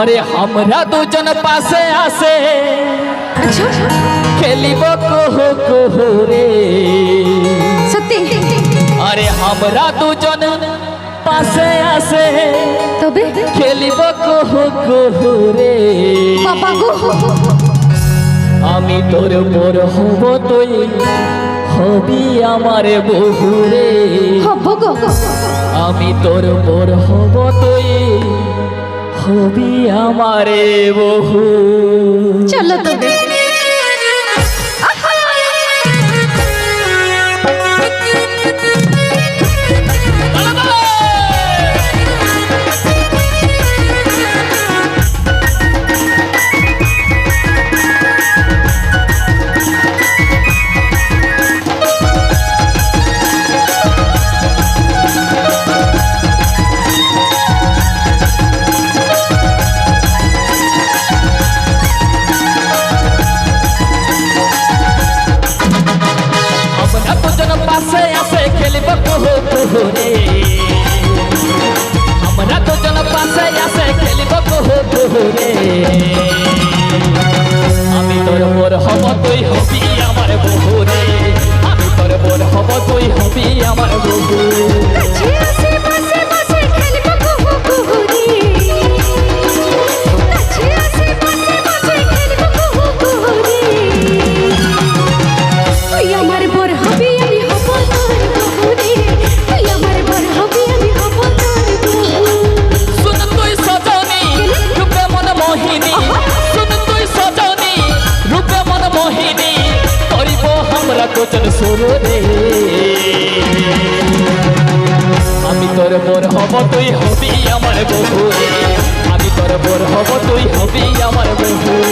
আরে আমরা দুজন পাশে আসে। আচ্ছা। খেলিব কহ কহ রে। সত্যি? আরে আমরা দুজন পাশে আসে। তবে? খেলিব কহ কহ রে। বাবা আমি তোর মোর হব তুই হবি আমার বহুরে আমি তোর মোর হব তুই হবি আমারে বহু। চলো তো দেখ। আমি তোর মোর হব তুই হবি আমার বহু শ্বশুর রে আমি তোর বোর হব, তুই হবি আমার বহু আমি তোর বোর হব, তুই হবি আমার বহু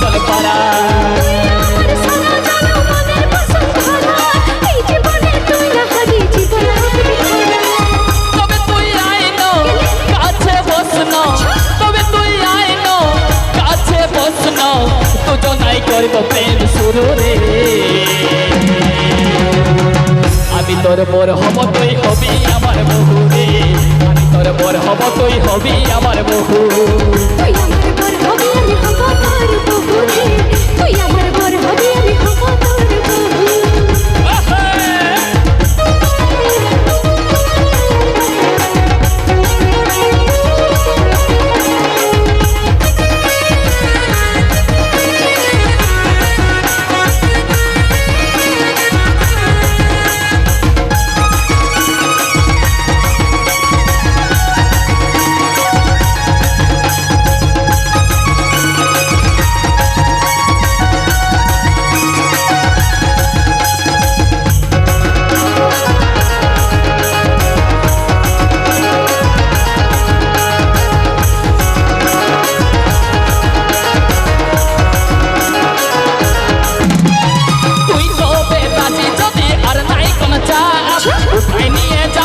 তোর বর হব তুই হবি আমার বহু রে আমি তোর বর হব তুই হবি আমার বহু তুই আমার বর হবি আমি হব তোর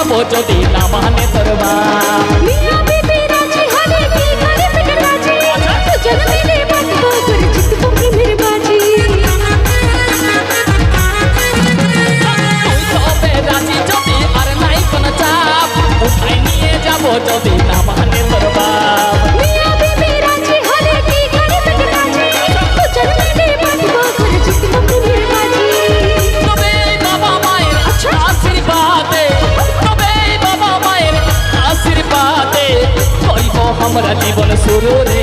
બોચો દિલા મને તરવા. রে।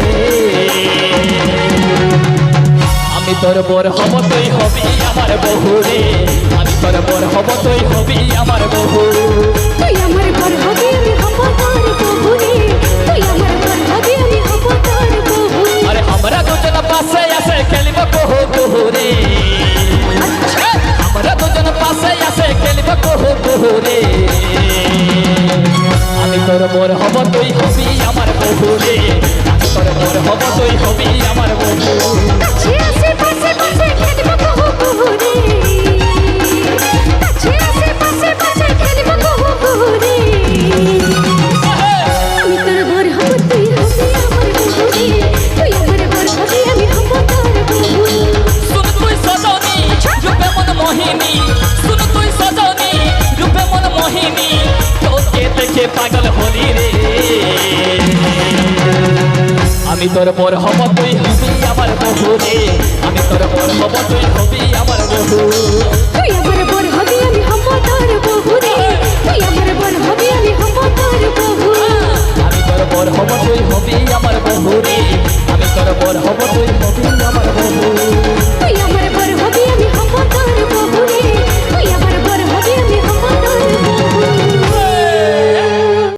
আমি তোর বর হব তুই হবি আমার বহু রে। আমি তোর বর হব তুই হবি আমার বহু তুই আমার ঘর হবি আমি হব তোর বহু রে। তুই আমার ঘর হবি আমি হব তোর বহু আরে আমরা দুজন পাশে আসে খেলিব কহু কহু রে। আমরা দুজন পাশে আসে খেলিব কহু কহু রে। আমি তোর বর হব তুই হবি আমার বহু রে ডাক্তার তোর বর হব তুই হবি আমার বহু আমি তোর বর হব তুই হবি